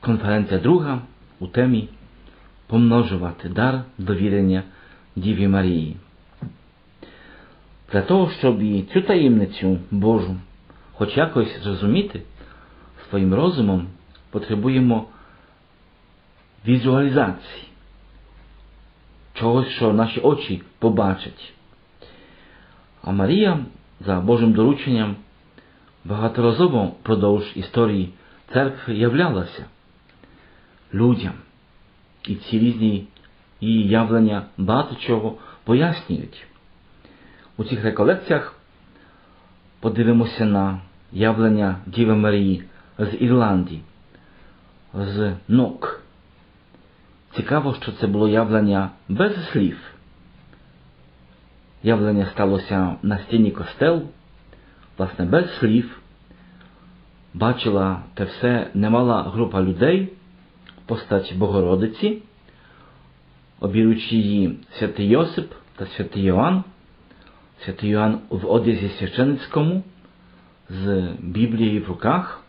Конференція друга у темі Помножувати дар довірення Діві Марії. Для того, щоб і цю таємницю Божу хоч якось зрозуміти своїм розумом, потребуємо візуалізації, чогось, що наші очі побачать. А Марія за Божим дорученням багаторазово впродовж історії церкви являлася людям. І ці різні її явлення багато чого пояснюють. У цих реколекціях подивимося на явлення Діви Марії з Ірландії, з Нок. Цікаво, що це було явлення без слів. Явлення сталося на стіні костел, власне, без слів. Бачила те все немала група людей, постать Богородиці, обіруючи її святий Йосип та святий Йоанн, святий Йоанн в одязі священицькому, з Біблією в руках,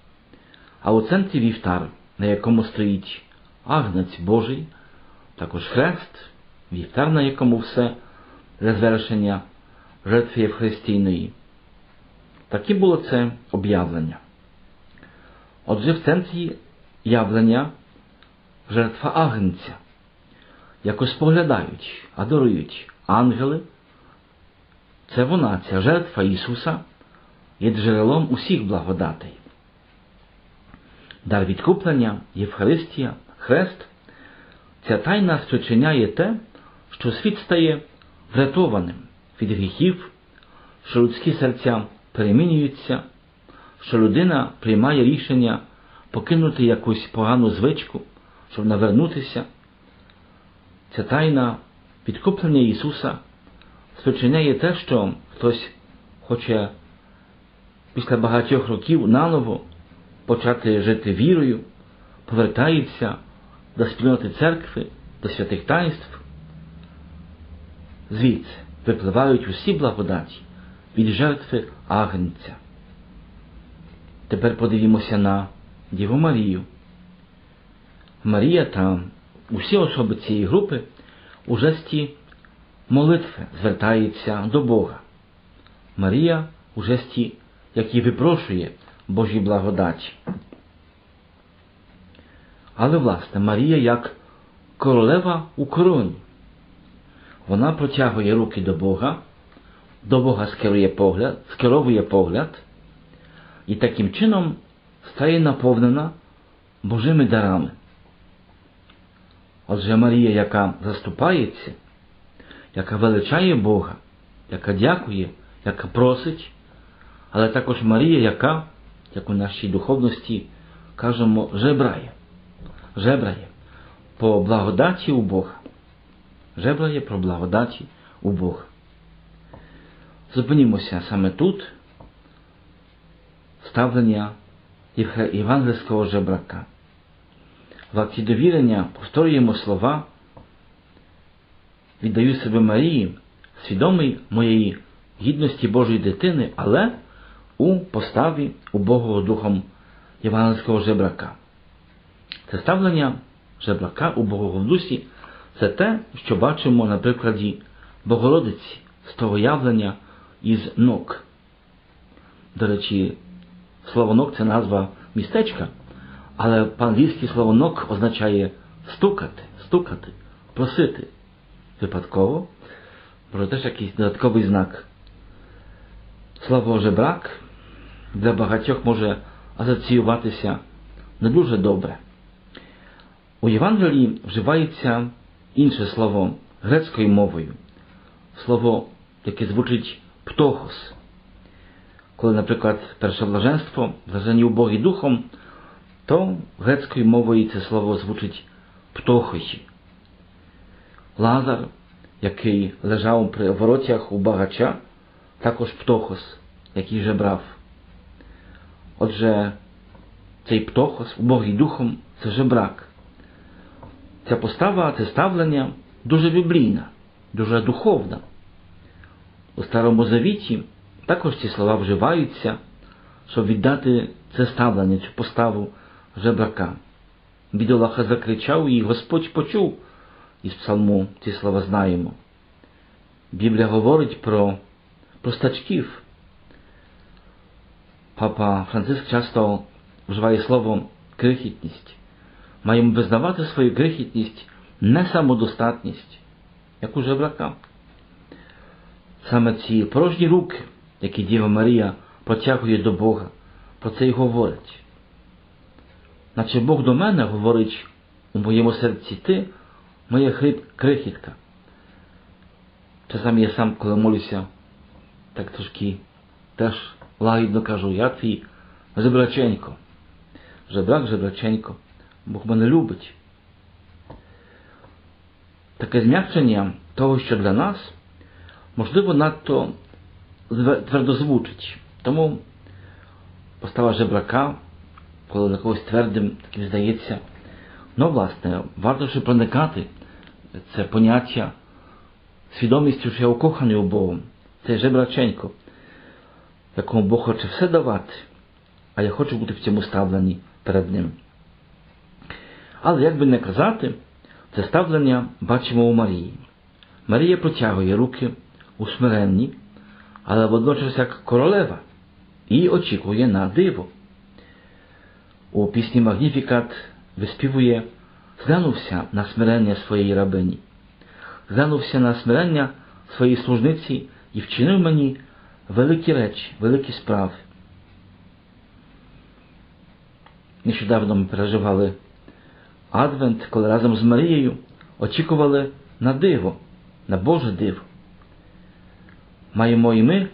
а у центрі вівтар, на якому стоїть агнець Божий, також хрест, вівтар, на якому все для звершення жертви Євхаристійної. Таке було це об'явлення. Отже, в центрі явлення жертва агнця, яку споглядають, адорують ангели. Це вона, ця жертва Ісуса, є джерелом усіх благодатей. Дар відкуплення, Євхаристія, Хрест, ця тайна спричиняє те, що світ стає врятованим від гріхів, що людські серця перемінюються, що людина приймає рішення покинути якусь погану звичку, щоб навернутися. Ця тайна відкуплення Ісуса спричиняє те, що хтось хоче після багатьох років наново почати жити вірою, повертається до спільноти церкви, до святих таїнств. Звідси випливають усі благодаті від жертви Агнця. Тепер подивімося на Діву Марію. Марія та усі особи цієї групи у жесті молитви звертаються до Бога. Марія у жесті, який випрошує Божій благодаті. Але, власне, Марія як королева у короні. Вона протягує руки до Бога, до Бога скерує погляд, скеровує погляд і таким чином стає наповнена Божими дарами. Отже, Марія, яка заступається, яка величає Бога, яка дякує, яка просить, але також Марія, яка, як у нашій духовності кажемо, жебрає, жебрає по благодаті у Бога, жебрає про благодаті у Бога. Зупинімося саме тут ставлення євангельського жебрака. В акті довірення повторюємо слова, віддаю себе Марії, свідомий моєї гідності Божої дитини, але у поставі убогого духом євангельського жебрака. Це ставлення жебрака убогого в дусі це те, що бачимо на прикладі Богородиці з того явлення із ног. До речі, слово ног це назва містечка. Але по-англійськи слово нок означає стукати, стукати, просити. Випадково, може теж якийсь додатковий знак. Слово жебрак для багатьох може асоціюватися не дуже добре. У Євангелії вживається інше слово грецькою мовою, слово, яке звучить птохос. Коли, наприклад, перше блаженство, блажені убогі духом, то грецькою мовою це слово звучить птохощі. Лазар, який лежав при воротях у багача, також птохос, який жебрав. Отже, цей птохос, убогий духом, це жебрак. Ця постава, це ставлення дуже біблійна, дуже духовна. У Старому Завіті також ці слова вживаються, щоб віддати це ставлення, цю поставу жебрака. бідолаха закричав, і Господь почув із псалму ці слова знаємо. Біблія говорить про простачків. Папа Франциск часто вживає слово крихітність. Маємо визнавати свою крихітність, не самодостатність, як у жебрака. Саме ці порожні руки, які Діва Марія протягує до Бога, про це й говорить. Наче Бог до мене говорить у моєму серці ти, моя хрип крихітка. Czasami я сам, коли молюся, так трошки теж лагідно кажу, я твій жебраченько. Жебрак, жебраченько. Бог мене любить. Таке зм'якшення того, що для нас, можливо, надто твердо звучить. Тому постава жебрака, коли на когось твердим, таким здається, ну, власне, варто ще проникати це поняття свідомістю, що я окоханий у Богом. Це жебраченько, якому Бог хоче все давати, а я хочу бути в цьому ставленні перед Ним. Але як би не казати, це ставлення бачимо у Марії. Марія протягує руки у смиренні, але водночас як королева і очікує на диво. У пісні Магніфікат виспівує зглянувся на смирення своєї рабині, зглянувся на смирення своєї служниці і вчинив мені великі речі, великі справи. Нещодавно ми переживали Адвент, коли разом з Марією очікували на диво, на Боже диво. Маємо і ми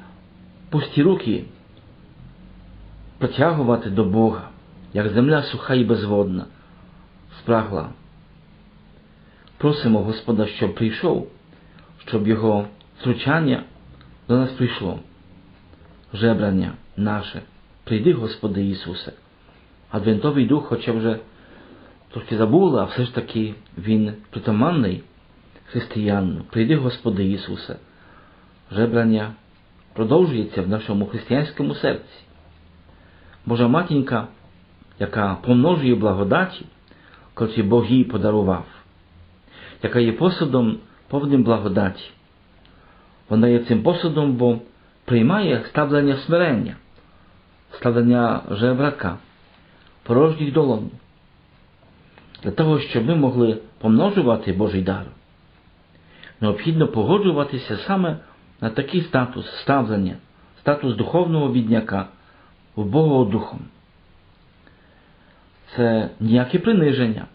пусті руки протягувати до Бога, як земля суха і безводна, спрагла. Просимо Господа, щоб прийшов, щоб Його втручання до нас прийшло. Жебрання наше. Прийди, Господи Ісусе. Адвентовий дух, хоча вже трошки забула, а все ж таки Він притаманний християн. Прийди, Господи Ісусе. Жебрання продовжується в нашому християнському серці. Божа матінка, яка помножує благодаті, котрі Бог їй подарував, яка є посудом повним благодаті. Вона є цим посудом, бо приймає ставлення смирення, ставлення жебрака, порожніх долонів. Для того, щоб ми могли помножувати Божий дар, необхідно погоджуватися саме на такий статус ставлення, статус духовного бідняка в Богого Духом. Це ніяке приниження,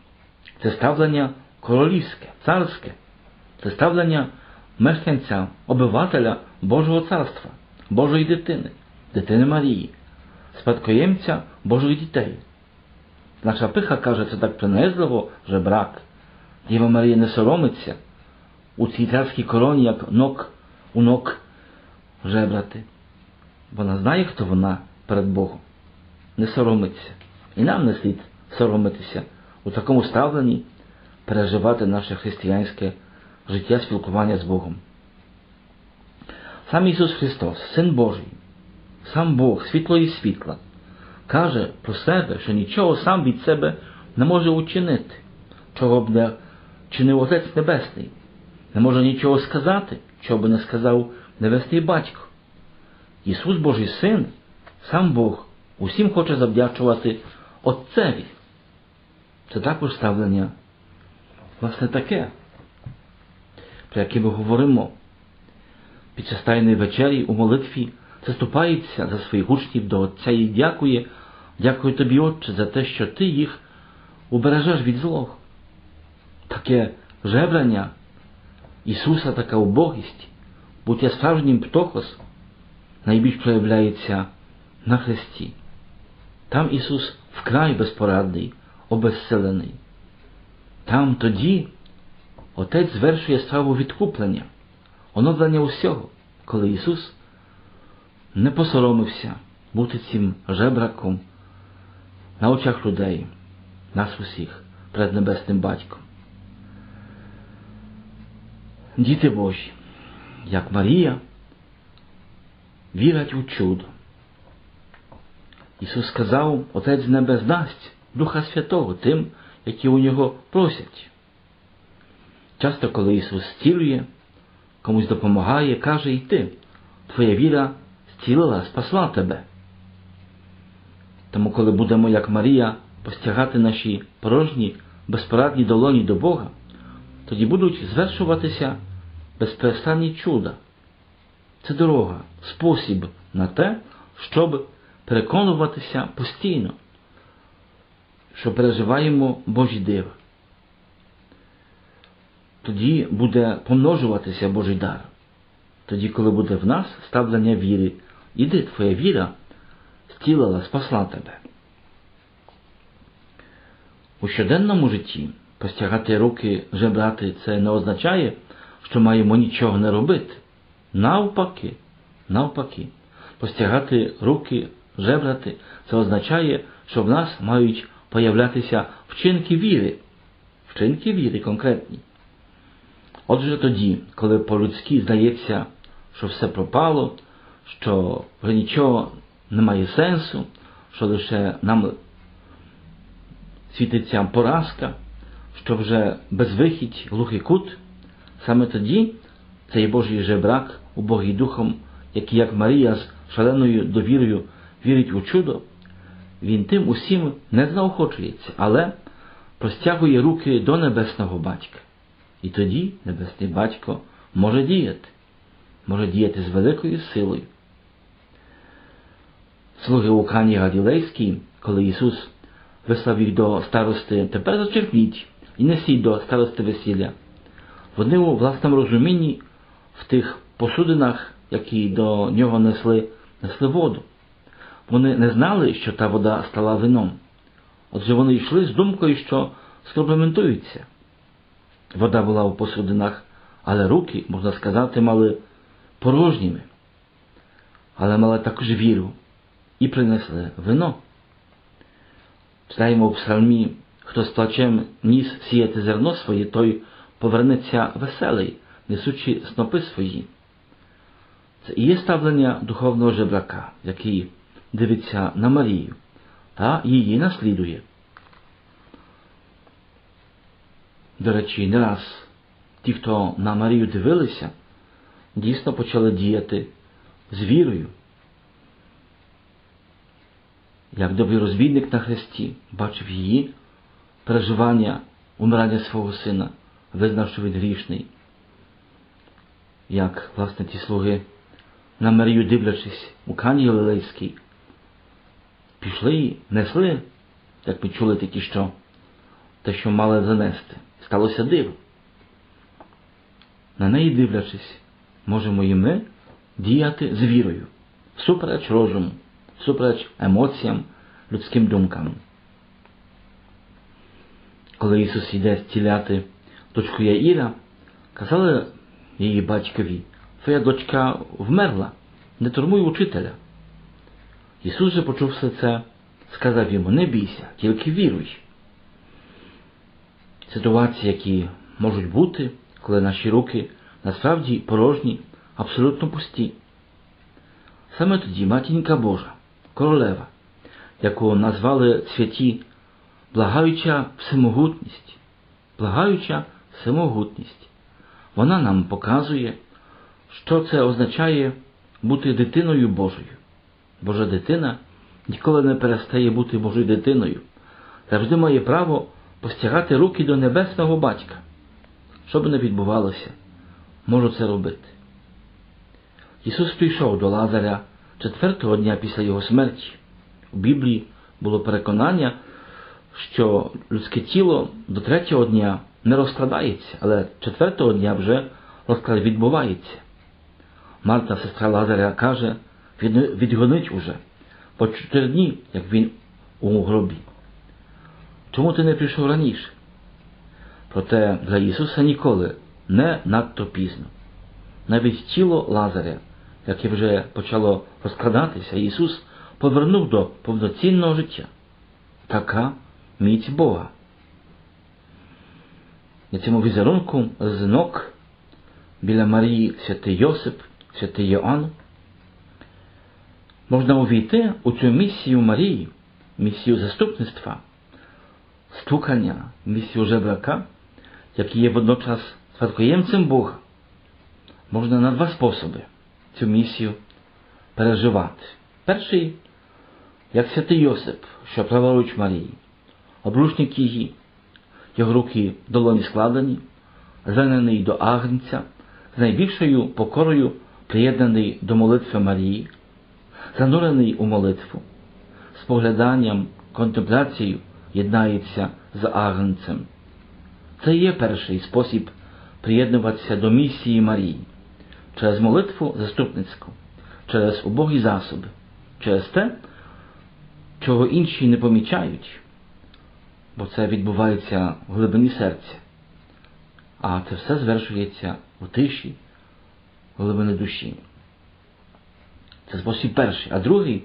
це ставлення королівське, царське, це ставлення мешканця, обивателя Божого царства, Божої дитини, дитини Марії, спадкоємця Божих дітей. Наша пиха каже, це так принизливо, жебрак. Діва Марія не соромиться у цій царській короні, як ног у ног жебрати. Вона знає, хто вона перед Богом. Не соромиться. І нам не слід соромитися у такому ставленні переживати наше християнське життя спілкування з Богом. Сам Ісус Христос, Син Божий, сам Бог, світло і світла, каже про себе, що нічого сам від себе не може учинити, чого б не чинив Отець Небесний, не може нічого сказати, чого б не сказав Небесний Батько. Ісус Божий Син, сам Бог, усім хоче завдячувати Отцеві. Це також ставлення, власне, таке, про яке ми говоримо під час Тайної вечері у молитві, заступається за своїх учнів до Отця і дякує, дякую тобі, Отче, за те, що ти їх убережеш від злого. Таке жебрання Ісуса, така убогість, буття справжнім птохос, найбільш проявляється на Христі. Там Ісус вкрай безпорадний, обезселений. Там тоді Отець звершує справу відкуплення, оновлення усього, коли Ісус не посоромився бути цим жебраком на очах людей, нас усіх, перед Небесним Батьком. Діти Божі, як Марія, вірять у чудо. Ісус сказав, Отець з небес Духа Святого тим, які у нього просять. Часто, коли Ісус зцілює, комусь допомагає, каже йти, твоя віра зцілила, спасла тебе. Тому, коли будемо, як Марія, постягати наші порожні, безпорадні долоні до Бога, тоді будуть звершуватися безперестанні чуда. Це дорога, спосіб на те, щоб переконуватися постійно, що переживаємо Божі дива. Тоді буде помножуватися Божий дар. Тоді, коли буде в нас ставлення віри, іди твоя віра зцілила, спасла тебе. У щоденному житті постягати руки, жебрати це не означає, що маємо нічого не робити. Навпаки, навпаки, постягати руки, жебрати це означає, що в нас мають появлятися вчинки віри, вчинки віри конкретні. Отже тоді, коли по-людськи здається, що все пропало, що вже нічого не має сенсу, що лише нам світиться поразка, що вже безвихідь, глухий кут, саме тоді цей Божий жебрак, убогий духом, який, як Марія з шаленою довірою вірить у чудо, він тим усім не заохочується, але простягує руки до небесного батька. І тоді Небесний Батько може діяти, може діяти з великою силою. Слуги у Кані Галілейській, коли Ісус вислав їх до старости, тепер зачерпніть і несіть до старости весілля. Вони у власному розумінні в тих посудинах, які до нього несли, несли воду. Вони не знали, що та вода стала вином. Отже вони йшли з думкою, що скомплементуються. Вода була у посудинах, але руки, можна сказати, мали порожніми, але мали також віру і принесли вино. Читаємо в псалмі, хто з плачем ніс сіяти зерно своє, той повернеться веселий, несучи снопи свої. Це і є ставлення духовного жебрака, який дивиться на Марію та її наслідує. До речі, не раз ті, хто на Марію дивилися, дійсно почали діяти з вірою. Як добрий розвідник на хресті бачив її переживання умирання свого сина, визнав, що він грішний. Як, власне, ті слуги на Марію дивлячись у Кані Галилейській, пішли несли, як ми чули тільки що, те, що мали занести сталося диво. На неї дивлячись, можемо і ми діяти з вірою, всупереч розуму, всупереч емоціям, людським думкам. Коли Ісус йде зціляти дочку Яїра, казали її батькові, твоя дочка вмерла, не турмуй учителя. Ісус же почув все це, сказав йому, не бійся, тільки віруй ситуації, які можуть бути, коли наші руки насправді порожні, абсолютно пусті. Саме тоді матінка Божа, королева, яку назвали святі благаюча всемогутність, благаюча всемогутність, вона нам показує, що це означає бути дитиною Божою. Божа дитина ніколи не перестає бути Божою дитиною, завжди має право постягати руки до небесного батька. Що б не відбувалося, можу це робити. Ісус прийшов до Лазаря четвертого дня після його смерті. У Біблії було переконання, що людське тіло до третього дня не розкладається, але четвертого дня вже розклад відбувається. Марта, сестра Лазаря, каже, відгонить уже по чотири дні, як він у гробі. Чому ти не прийшов раніше? Проте для Ісуса ніколи не надто пізно. Навіть тіло Лазаря, яке вже почало розкладатися, Ісус повернув до повноцінного життя. Така міць Бога. На цьому візерунку з ног біля Марії святий Йосип, святий Йоанн. Можна увійти у цю місію Марії, місію заступництва стукання місію жебрака, який є водночас спадкоємцем Бога, можна на два способи цю місію переживати. Перший, як святий Йосип, що праворуч Марії, обручник її, його руки долоні складені, зранений до агнця, з найбільшою покорою приєднаний до молитви Марії, занурений у молитву, з погляданням, контемпляцією єднається з агнцем. Це є перший спосіб приєднуватися до місії Марії через молитву заступницьку, через убогі засоби, через те, чого інші не помічають, бо це відбувається в глибині серця, а це все звершується у тиші, глибини душі. Це спосіб перший. А другий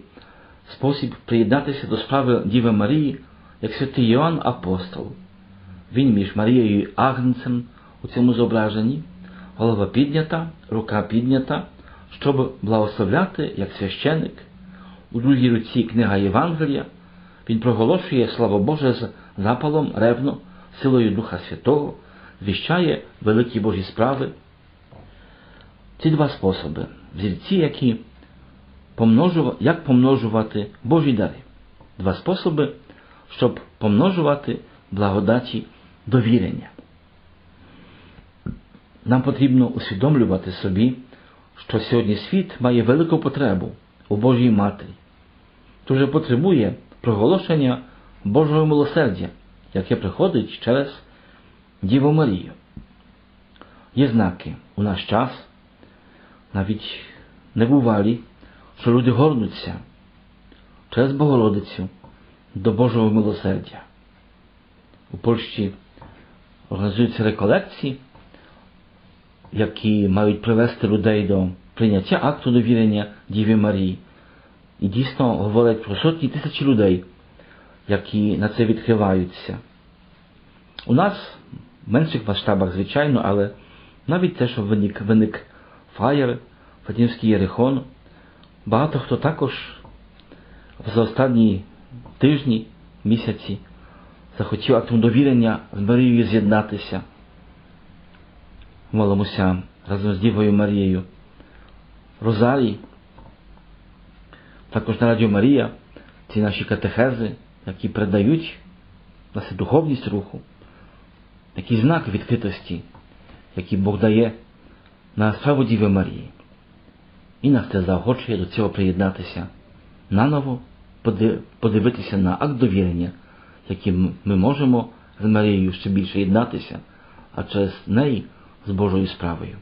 спосіб приєднатися до справи Діви Марії, як святий Йоанн Апостол. Він між Марією і Агнцем у цьому зображенні, голова піднята, рука піднята, щоб благословляти як священик. У другій руці книга Євангелія. Він проголошує Слово Боже з запалом ревно, силою Духа Святого, звіщає великі Божі справи. Ці два способи, взірці, які помножувати, як помножувати Божі дари. Два способи, щоб помножувати благодаті довірення. Нам потрібно усвідомлювати собі, що сьогодні світ має велику потребу у Божій Матері, дуже потребує проголошення Божого милосердя, яке приходить через Діву Марію. Є знаки у наш час, навіть небувалі, що люди горнуться через Богородицю до Божого милосердя. У Польщі організуються реколекції, які мають привести людей до прийняття акту довірення Діві Марії. І дійсно говорять про сотні тисячі людей, які на це відкриваються. У нас в менших масштабах, звичайно, але навіть те, що виник, виник фаєр, Фатімський Єрихон, багато хто також за останні тижні, місяці захотів актом довірення з Марією з'єднатися. Молимося разом з Дівою Марією. Розарій, також на Радіо Марія, ці наші катехези, які передають нашу духовність руху, який знак відкритості, який Бог дає на справу Діви Марії. І нас це заохочує до цього приєднатися, наново подивитися на акт довірення, яким ми можемо з Марією ще більше єднатися, а через неї з Божою справою.